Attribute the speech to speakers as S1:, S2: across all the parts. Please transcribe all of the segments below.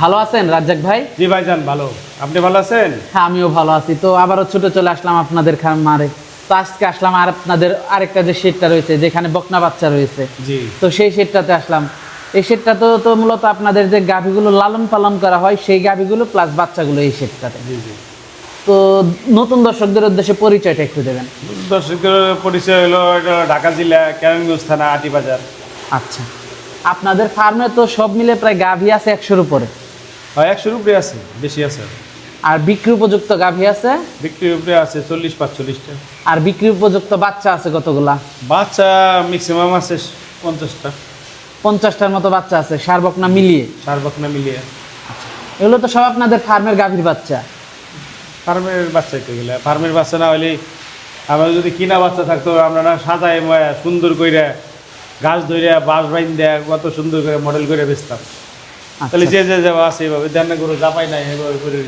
S1: ভালো আছেন রাজ্জাক ভাই?
S2: জি ভাইজান ভালো। আপনি ভালো আছেন?
S1: হ্যাঁ আমিও ভালো আছি। তো আবারও ছুটে চলে আসলাম আপনাদের খামারে। তো আজকে আসলাম আর আপনাদের আরেকটা যে শেডটা রয়েছে যেখানে বকনা বাচ্চা রয়েছে।
S2: জি।
S1: তো সেই শেডটাতে আসলাম। এই শেডটা তো তো মূলত আপনাদের যে গাভীগুলো লালন পালন করা হয় সেই গাভীগুলো প্লাস বাচ্চাগুলো এই শেডটাতে
S2: জি জি।
S1: তো নতুন দর্শকদের উদ্দেশ্যে পরিচয়টা একটু দেবেন।
S2: দর্শকদের পরিচয় হলো ঢাকা জেলা কেরানীগঞ্জ থানা আটি বাজার।
S1: আচ্ছা। আপনাদের ফার্মে তো সব মিলে প্রায় গাভী আছে একশোর উপরে।
S2: একশোর উপরে আছে বেশি আছে।
S1: আর বিক্রি উপযুক্ত গাভী আছে?
S2: বিক্রির উপরে আছে চল্লিশ পাঁচচল্লিশটা।
S1: আর বিক্রি উপযুক্ত বাচ্চা আছে কতগুলা?
S2: বাচ্চা ম্যাক্সিমাম আছে পঞ্চাশটা।
S1: পঞ্চাশটার মতো বাচ্চা আছে সার বকনা মিলিয়ে?
S2: সার বকনা মিলিয়ে।
S1: এগুলো তো সব আপনাদের ফার্মের গাভীর বাচ্চা।
S2: ফার্মের বাচ্চাই তো গেলে ফার্মের বাচ্চা না হলে আমরা যদি কিনা বাচ্চা থাকতো আমরা না সাজায় সুন্দর করে গাছ ধরে বাঁশ বাইন দেয়া কত সুন্দর করে মডেল করে বেচতাম। তাহলে
S1: আচ্ছা
S2: যে যে যাওয়া আছে এভাবে দেন গরু জাপাই নাই এভাবে করে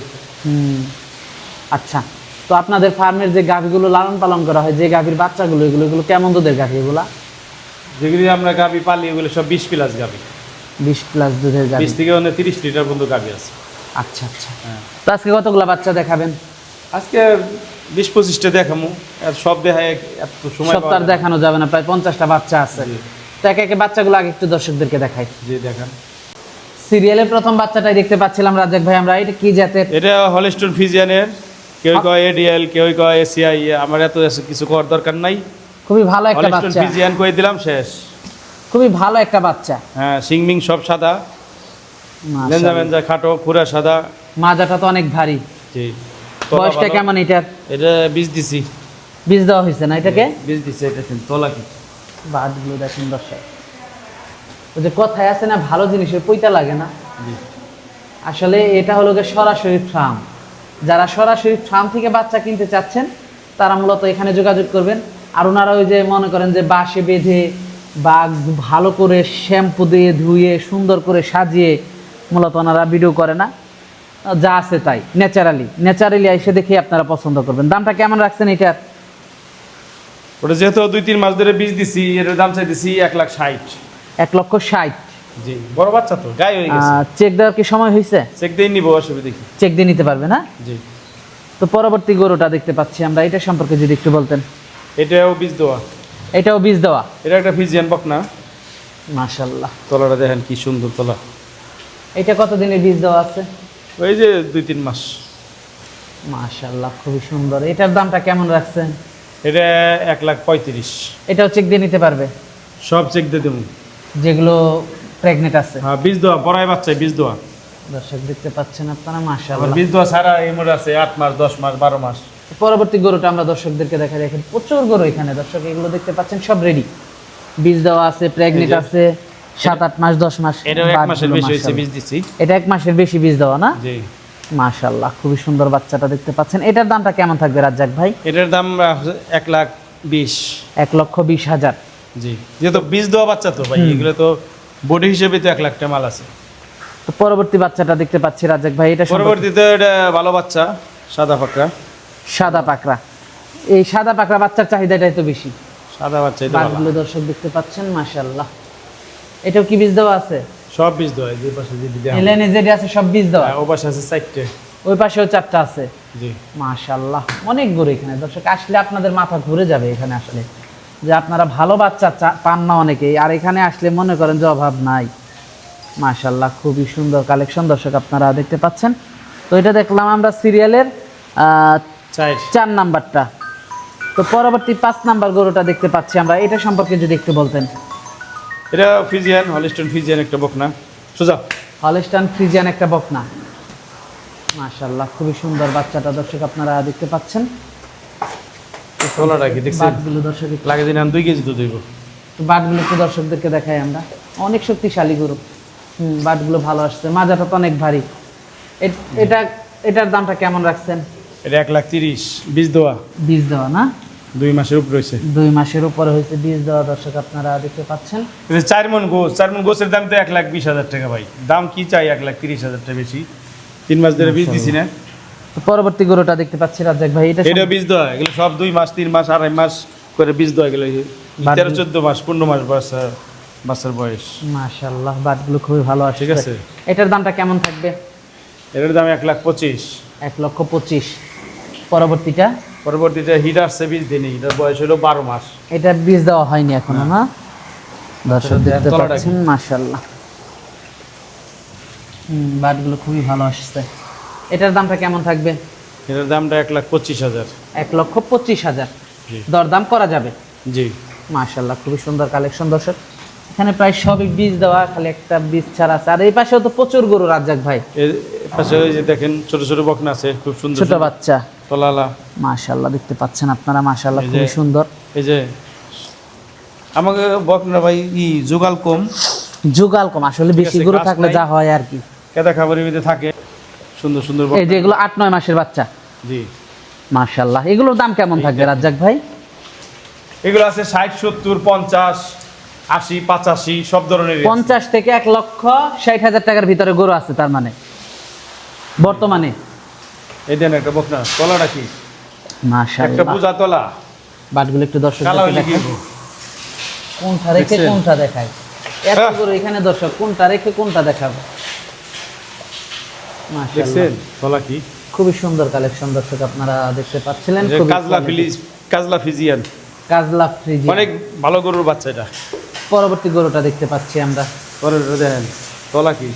S1: আচ্ছা। তো আপনাদের ফার্মের যে গাভীগুলো লালন পালন করা হয় যে গাভীর বাচ্চাগুলো এগুলো এগুলো কেমন দুধের গাভী এগুলা?
S2: যেগুলি আমরা গাবি পালি ওগুলো সব বিশ প্লাস গাবি
S1: বিশ প্লাস দুধের গাভী।
S2: বিশ থেকে তিরিশ লিটার পর্যন্ত গাবি আছে।
S1: আচ্ছা আচ্ছা।
S2: হ্যাঁ।
S1: তো আজকে কতগুলা বাচ্চা দেখাবেন?
S2: আজকে বিশ পঁচিশটা দেখামু আর সব দেখায় এত সময়
S1: সপ্তাহ। দেখানো যাবে না প্রায় পঞ্চাশটা বাচ্চা আছে। তো একে একে বাচ্চাগুলো আগে একটু দর্শকদেরকে দেখাই।
S2: জি দেখান।
S1: সিরিয়ালের প্রথম বাচ্চাটাই দেখতে পাচ্ছিলাম রাজাক ভাই আমরা এটা কি জাতের?
S2: এটা হলিস্টোন ফিজিয়ানের কেউ কয় এডিএল কেউ কয় এসিআই আমার এত কিছু করার দরকার নাই।
S1: খুবই ভালো একটা
S2: হলিস্টোন
S1: বাচ্চা।
S2: ফিজিয়ান কয়ে দিলাম শেষ।
S1: খুবই ভালো একটা বাচ্চা।
S2: হ্যাঁ সিংমিং সব সাদা। লেঞ্জা
S1: মাশাআল্লাহ।
S2: মেঞ্জা খাটো খুরা সাদা।
S1: মাজাটা তো অনেক ভারী।
S2: জি।
S1: বয়সটা কেমন এটার?
S2: এটা বীজ দিছি।
S1: বীজ দেওয়া হয়েছে না এটাকে?
S2: বীজ দিছি এটা তোলা কি?
S1: বাদগুলো দেখেন দর্শক ওই যে কথায় আছে না ভালো জিনিসের পইতা লাগে না। আসলে এটা হলো গিয়ে সরাসরি ফার্ম। যারা সরাসরি ফার্ম থেকে বাচ্চা কিনতে চাচ্ছেন তারা মূলত এখানে যোগাযোগ করবেন। আর ওনারা ওই যে মনে করেন যে বাঁশে বেঁধে বা ভালো করে শ্যাম্পু দিয়ে ধুয়ে সুন্দর করে সাজিয়ে মূলত ওনারা ভিডিও করে না। যা আছে তাই ন্যাচারালি। ন্যাচারালি এসে দেখে আপনারা পছন্দ করবেন। দামটা কেমন রাখছেন এটার?
S2: ওটা যেহেতু দুই তিন মাস ধরে বীজ দিছি এর দাম চাই চাইতেছি এক লাখ ষাট।
S1: এক লক্ষ ষাট।
S2: জি বড় বাচ্চা তো গায়ে হয়ে গেছে।
S1: চেক দেওয়ার কি সময় হয়েছে?
S2: চেক দিয়ে নিবো অসুবিধা কি?
S1: চেক দিয়ে নিতে পারবে না?
S2: জি।
S1: তো পরবর্তী গরুটা দেখতে পাচ্ছি আমরা এটা সম্পর্কে যদি একটু বলতেন।
S2: এটাও বীজ দেওয়া
S1: এটাও বীজ দেওয়া
S2: এটা একটা ফিজিয়ান বকনা
S1: মাশাল্লাহ।
S2: তলাটা দেখেন কি সুন্দর তলা।
S1: এটা কতদিনের বীজ দেওয়া আছে?
S2: ওই যে দুই তিন মাস।
S1: মাশাল্লাহ খুবই সুন্দর। এটার দামটা কেমন রাখছেন?
S2: এটা এক লাখ পঁয়ত্রিশ।
S1: এটাও চেক দিয়ে নিতে পারবে?
S2: সব চেক দিয়ে দেবো।
S1: যেগুলো প্রেগনেন্ট আছে।
S2: হ্যাঁ বীজ দেওয়া বড়াই বাচ্চায় বীজ দেওয়া
S1: দর্শক দেখতে পাচ্ছেন আপনারা
S2: আবার
S1: মাশাল্লাহ
S2: বীজ দেওয়া সারা এই মোড় আছে আট মাস দশ মাস বারো মাস।
S1: পরবর্তী গরুটা আমরা দর্শকদেরকে দেখা দেখেন প্রচুর গরু এখানে। দর্শক এগুলো দেখতে পাচ্ছেন সব রেডি বীজ দেওয়া আছে প্রেগনেন্ট আছে সাত আট মাস দশ মাস
S2: এটাও এক মাসের বেশি হয়েছে বীজ দিচ্ছি
S1: এটা এক মাসের বেশি বীজ দেওয়া না?
S2: জি।
S1: মাশাল্লাহ খুবই সুন্দর বাচ্চাটা দেখতে পাচ্ছেন। এটার দামটা কেমন থাকবে রাজ্জাক ভাই?
S2: এটার দাম এক লাখ বিশ।
S1: এক লক্ষ বিশ হাজার।
S2: জি। যেহেতু বীজ দেওয়া বাচ্চা তো ভাই এগুলো তো বডি হিসেবে তো এক লাখ টাকা মাল আছে।
S1: তো পরবর্তী বাচ্চাটা দেখতে পাচ্ছি রাজ্জাক ভাই এটা
S2: পরবর্তীতে এটা ভালো বাচ্চা সাদা ফাঁকড়া
S1: সাদা পাকড়া। এই সাদা পাকড়া বাচ্চার চাহিদাটাই তো বেশি।
S2: সাদা বাচ্চা এটা ভালো।
S1: দর্শক দেখতে পাচ্ছেন মাশাল্লাহ এটাও কি বীজ দেওয়া আছে?
S2: সব বীজ দেওয়া যে পাশে যদি দেওয়া।
S1: এলাইনে যেটা আছে সব বীজ দেওয়া
S2: হ্যাঁ, ও পাশে আছে চারটে।
S1: ওই পাশেও চারটা আছে?
S2: জি।
S1: মাশাল্লাহ অনেক গরু এখানে। দর্শক আসলে আপনাদের মাথা ঘুরে যাবে এখানে আসলে। যে আপনারা ভালো বাচ্চা পান না অনেকেই। আর এখানে আসলে মনে করেন যে অভাব নাই। মাশাল্লাহ খুবই সুন্দর কালেকশন দর্শক আপনারা দেখতে পাচ্ছেন। তো এটা দেখলাম আমরা সিরিয়ালের
S2: চার।
S1: নাম্বারটা। তো পরবর্তী পাঁচ নাম্বার গরুটা দেখতে পাচ্ছি আমরা। এটা সম্পর্কে যদি একটু বলতেন।
S2: এটা ফিজিয়ান হলিস্টন ফিজিয়ান একটা বকনা। সোজা।
S1: হলস্টান ফিজিয়ান একটা বকনা। মাশাল্লাহ খুবই সুন্দর বাচ্চাটা দর্শক আপনারা দেখতে পাচ্ছেন।
S2: কি দেখছেন?
S1: বাটগুলো দর্শক
S2: লাগে দিন দুই কেজি দুধ হইব।
S1: বাটগুলো একটু দর্শকদেরকে দেখাই আমরা। অনেক শক্তিশালী গরু। হুম বাটগুলো ভালো আসছে। মাজাটা তো অনেক ভারী। এটা এটার দামটা কেমন রাখছেন?
S2: এটা এক লাখ তিরিশ। বীজ দেওয়া।
S1: বীজ দেওয়া না?
S2: দুই মাসের উপর রয়েছে
S1: দুই মাসের উপরে হয়েছে বীজ দেওয়া। দর্শক আপনারা দেখতে পাচ্ছেন।
S2: চার মন গোস। চার মন গোসের দাম তো এক লাখ বিশ হাজার টাকা ভাই। দাম কি চাই এক লাখ তিরিশ হাজার টাকা বেশি? তিন মাস ধরে বীজ দিছি না।
S1: তো পরবর্তী গরুটা দেখতে পাচ্ছি রাজ্জাক ভাই এটা
S2: এটা বীজ দেওয়া এগুলো সব দুই মাস তিন মাস আড়াই মাস করে বীজ দেওয়া গেলো তেরো চোদ্দ মাস পনেরো মাস বাচ্চা বাচ্চার বয়স।
S1: মাশাআল্লাহ বাটগুলো খুবই ভালো আসছে।
S2: ঠিক আছে।
S1: এটার দামটা কেমন থাকবে?
S2: এটার দাম এক লাখ পঁচিশ।
S1: এক লক্ষ পঁচিশ। পরবর্তীটা?
S2: পরবর্তীতে হিট আসছে বীজ দিনই এটার বয়স হলো বারো মাস।
S1: এটা বীজ দেওয়া হয়নি এখনও না? দর্শক
S2: এটা
S1: দেখতে পাচ্ছেন মাশাআল্লাহ। হুম বাটগুলো খুবই ভালো আসছে। এটার দামটা কেমন থাকবে?
S2: এটার দামটা এক লাখ পঁচিশ হাজার।
S1: এক লক্ষ পঁচিশ হাজার। দরদাম করা যাবে?
S2: জি।
S1: মাশাল্লাহ খুবই সুন্দর কালেকশন দর্শক। এখানে প্রায় সবই বীজ দেওয়া খালি একটা বীজ ছাড়া আছে। আর এই পাশেও তো প্রচুর গরু রাজ্জাক ভাই।
S2: পাশে ওই যে দেখেন ছোট ছোট বকনা আছে খুব সুন্দর।
S1: ছোট। বাচ্চা।
S2: তলালা।
S1: মাশাল্লাহ দেখতে পাচ্ছেন আপনারা মাশাল্লাহ খুবই সুন্দর।
S2: এই যে আমাকে বকনা ভাই ই জোগাল কম।
S1: যুগাল কম আসলে বেশি গরু থাকলে যা হয় আর কি।
S2: কেদা খাবারের মধ্যে থাকে। সুন্দর সুন্দর
S1: এই যে এগুলো আট নয় মাসের বাচ্চা।
S2: জি।
S1: মাশাল্লাহ। এগুলোর দাম কেমন থাকবে রাজ্জাক ভাই?
S2: এগুলো আছে ষাট সত্তর পঞ্চাশ আশি পঁচাশি সব ধরনের
S1: পঞ্চাশ থেকে এক লক্ষ ষাট হাজার টাকার ভিতরে গরু আছে তার মানে। বর্তমানে।
S2: এই দেন একটা বকনা তলাটা কি? একটা পূজা তলা।
S1: বাটগুলো একটু দর্শক কোনটা রেখে কোনটা দেখায় এত
S2: হ্যাঁ।
S1: গরু এখানে দর্শক কোনটা রেখে কোনটা দেখাবো? মাশাআল্লাহ
S2: দেখছেন? তলা কি?
S1: খুবই সুন্দর কালেকশন দর্শক আপনারা দেখতে পাচ্ছিলেন
S2: কাজলা। ফিলিজ কাজলা ফিজিয়ান।
S1: কাজলা ফ্রিজি
S2: অনেক ভালো গরুর বাচ্চা এটা।
S1: পরবর্তী গরুটা দেখতে পাচ্ছি আমরা।
S2: পরে দেখেন। তলা কি?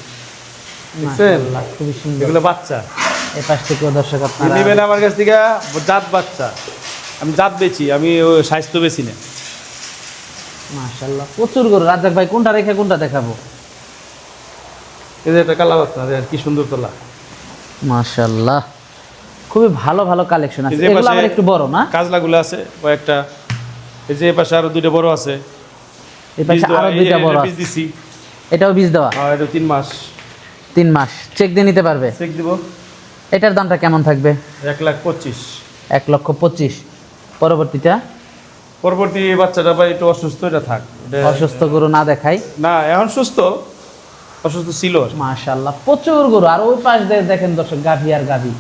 S2: দেখছেন?
S1: খুবই সুন্দর।
S2: এগুলো বাচ্চা।
S1: এই পাশ থেকেও দর্শক আপনারা
S2: নেবেন আমার কাছ থেকে জাত বাচ্চা। আমি জাত বেচি আমি স্বাস্থ্য বেশি না।
S1: মাশাআল্লাহ প্রচুর গরু। রাজ্জাক ভাই কোনটা রেখে কোনটা দেখাবো?
S2: যে একটা কালা বাচ্চা দেখেন কি সুন্দর তোলা।
S1: মাশাআল্লাহ। খুবই ভালো ভালো কালেকশন আছে। এগুলো আবার একটু বড় না?
S2: কাজলাগুলো আছে কয়েকটা। এই যে পাশে আরও দুইটা বড় আছে।
S1: এই পাশে
S2: আরও
S1: দুইটা বড় আছে।
S2: দিছি।
S1: এটাও বীজ দেওয়া?
S2: আর এটা তিন মাস।
S1: তিন মাস। চেক দিয়ে নিতে পারবে?
S2: চেক দিব।
S1: এটার দামটা কেমন থাকবে?
S2: এক লাখ পঁচিশ।
S1: এক লক্ষ পঁচিশ। পরবর্তীটা?
S2: পরবর্তী বাচ্চাটা ভাই একটু অসুস্থ এটা থাক।
S1: অসুস্থ গরু না দেখাই।
S2: না এখন সুস্থ। অসুস্থ ছিল
S1: মাশাল্লাহ প্রচুর গরু। আর ওই পাশ দিয়ে দেখেন দর্শক গাভী আর গাভী।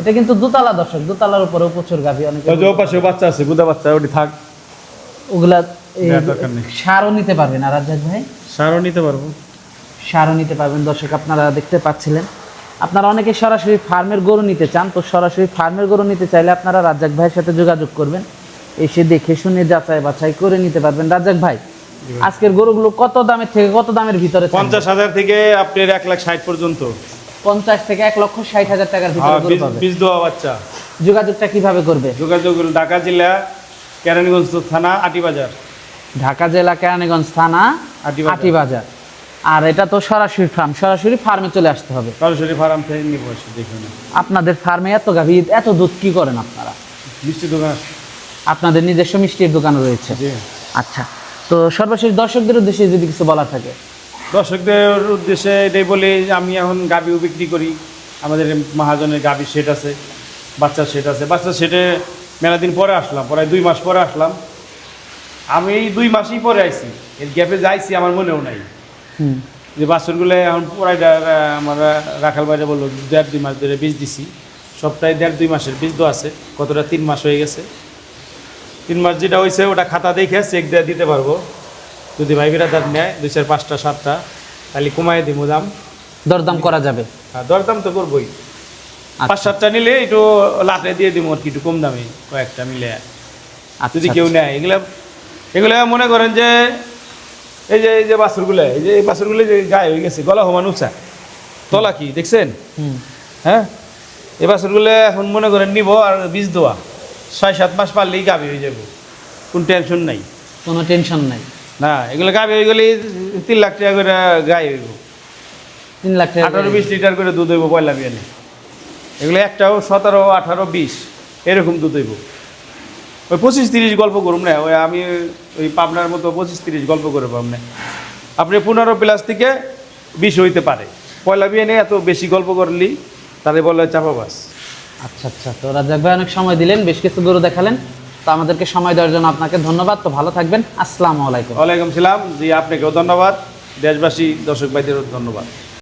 S1: এটা কিন্তু দুতলা দর্শক দুতলার উপরেও প্রচুর গাভী অনেক
S2: ওই যে ও পাশে বাচ্চা আছে গুদা বাচ্চা ওটি থাক।
S1: ওগুলা। সারও নিতে পারবেন আর রাজ্জাক ভাই?
S2: সারও নিতে পারব।
S1: সারও নিতে পারবেন দর্শক আপনারা দেখতে পাচ্ছিলেন। আপনারা অনেকে সরাসরি ফার্মের গরু নিতে চান তো সরাসরি ফার্মের গরু নিতে চাইলে আপনারা রাজ্জাক ভাইয়ের সাথে যোগাযোগ করবেন। এসে দেখে শুনে যাচাই বাছাই করে নিতে পারবেন। রাজ্জাক ভাই আজকের গরুগুলো কত দামের থেকে কত দামের ভিতরে
S2: পঞ্চাশ হাজার থেকে আপনার এক লাখ ষাট পর্যন্ত।
S1: পঞ্চাশ থেকে এক লক্ষ ষাট হাজার টাকার ভিতরে
S2: হ্যাঁ, বীজ- দেওয়া বাচ্চা।
S1: যোগাযোগটা কীভাবে করবে?
S2: যোগাযোগ ঢাকা জেলা কেরানীগঞ্জ থানা আটিবাজার।
S1: ঢাকা জেলা কেরানীগঞ্জ থানা
S2: আটিবাজার।
S1: আর এটা তো সরাসরি ফার্ম সরাসরি ফার্মে চলে আসতে হবে।
S2: সরাসরি ফার্ম থেকে নিব এসে দেখে না
S1: আপনাদের ফার্মে এত গাভী এত দুধ কি করেন আপনারা?
S2: মিষ্টি দোকান।
S1: আপনাদের নিজস্ব মিষ্টির দোকান রয়েছে। আচ্ছা। তো সর্বশেষ দর্শকদের উদ্দেশ্যে যদি কিছু বলার থাকে।
S2: দর্শকদের উদ্দেশ্যে এটাই বলি আমি এখন গাবিও বিক্রি করি। আমাদের মহাজনের গাবি সেট আছে বাচ্চার সেট আছে। বাচ্চার সেটে মেলা দিন পরে আসলাম প্রায় দুই মাস পরে আসলাম। আমি এই দুই মাসই পরে আইছি। এর গ্যাপে যাইছি আমার মনেও নাই। যে বাছুরগুলো এখন পুরাই ডা- আমার রাখাল বাইরে বলল দেড় দুই মাস ধরে বীজ দিছি। সপ্তাহে দেড় দুই মাসের বীজ তো আছে। কতটা তিন মাস হয়ে গেছে। তিন মাস যেটা হয়েছে ওটা খাতা দেখে চেক দিয়ে দিতে পারব। যদি ভাই বিরাদার নেয় দুই চার পাঁচটা সাতটা তাহলে কমাই দিব দাম।
S1: দরদাম করা যাবে?
S2: আর দরদাম তো করবোই।
S1: আচ্ছা।
S2: পাঁচ সাতটা নিলে একটু লাটে দিয়ে দিব আর কি একটু কম দামে কয়েকটা মিলে।
S1: আচ্ছা,
S2: যদি কেউ নেয় এগুলা এগুলা মনে করেন যে এই যে এই যে বাছুরগুলো এই যে এই বাছুরগুলো যে গায়ে হয়ে গেছে গলা সমান উঁচা তলা কি দেখছেন? হ্যাঁ? এই বাছুরগুলো এখন মনে করেন নিব আর বীজ দেওয়া ছয় সাত মাস পারলেই গাভি হয়ে যাব। কোনো টেনশন নাই।
S1: কোনো টেনশন নাই।
S2: না এগুলো গাভি হয়ে গেলে তিন লাখ টাকা করে গায়ে হইব।
S1: তিন লাখ টাকা
S2: আঠারো বিশ লিটার করে দুধ হইব পয়লা বিয়ানে। এগুলো একটাও সতেরো আঠারো বিশ এরকম দুধ হইব। ওই পঁচিশ তিরিশ গল্প করুন না ওই আমি ওই পাবনার মতো পঁচিশ তিরিশ গল্প করে পাব না। আপনি পনেরো প্লাস থেকে বিশ হইতে পারে। পয়লা বিয়ানে এত বেশি গল্প করলি তাহলে বলে চাপাবাস।
S1: আচ্ছা আচ্ছা। তো রাজাক ভাই, অনেক সময় দিলেন, বেশ কিছু গরু দেখালেন। তো আমাদেরকে সময় দেওয়ার জন্য আপনাকে ধন্যবাদ। তো ভালো থাকবেন। আসসালামু আলাইকুম।
S2: ওয়ালাইকুম সালাম। জি, আপনাকেও ধন্যবাদ। দেশবাসী, দর্শক ভাইদেরও ধন্যবাদ।